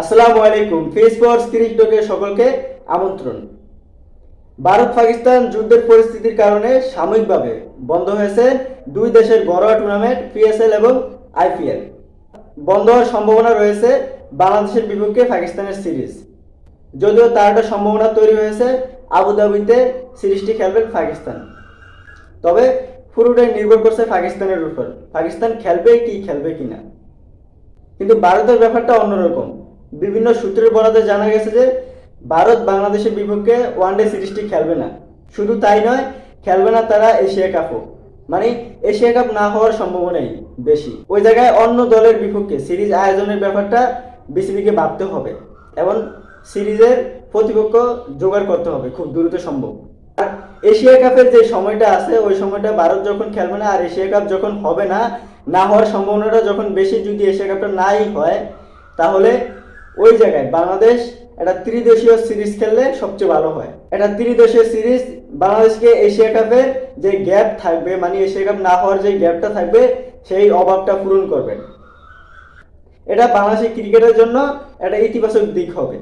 আসসালামু আলাইকুম। Face for স্ক্রিপ্টকে সকলকে আমন্ত্রণ। ভারত পাকিস্তান যুদ্ধের পরিস্থিতির কারণে সাময়িকভাবে বন্ধ হয়েছে দুই দেশের ঘরোয়া টুর্নামেন্ট, পিএসএল এবং আইপিএল। বন্ধ হওয়ার সম্ভাবনা রয়েছে বাংলাদেশের বিপক্ষে পাকিস্তানের সিরিজ। যদিও তার একটা সম্ভাবনা তৈরি হয়েছে, আবুধাবিতে সিরিজটি খেলবেন পাকিস্তান। তবে পুরোটাই নির্ভর করছে পাকিস্তানের উপর। পাকিস্তান খেলবে কি, খেলবে কিনা। কিন্তু ভারতের ব্যাপারটা অন্যরকম। বিভিন্ন সূত্রের বরাতে জানা গেছে যে, ভারত বাংলাদেশের বিপক্ষে ওয়ানডে সিরিজটি খেলবে না। শুধু তাই নয়, খেলবে না তারা এশিয়া কাপও। মানে এশিয়া কাপ না হওয়ার সম্ভাবনাই বেশি। ওই জায়গায় অন্য দলের বিপক্ষে সিরিজ আয়োজনের ব্যাপারটা বিসিবিকে ভাবতে হবে। এবং সিরিজের প্রতিপক্ষ জোগাড় করতে হবে, খুব দ্রুত সম্ভব। আর এশিয়া কাপের যে সময়টা আছে, ওই সময়টা ভারত যখন খেলবে না, আর এশিয়া কাপ যখন হবে না না হওয়ার সম্ভাবনাটা যখন বেশি যদি এশিয়া কাপটা নাই হয়, তাহলে ওই জায়গায় বাংলাদেশ একটা ত্রিদেশীয় সিরিজ খেললে সবচেয়ে ভালো হয়। এটা ত্রিদেশীয় সিরিজ বাংলাদেশকে এশিয়া কাপের যে গ্যাপ থাকবে মানে এশিয়া কাপ না হওয়ার যে গ্যাপটা থাকবে, সেই অভাবটা পূরণ করবে। এটা বাংলাদেশের ক্রিকেটের জন্য একটা ইতিবাচক দিক হবে।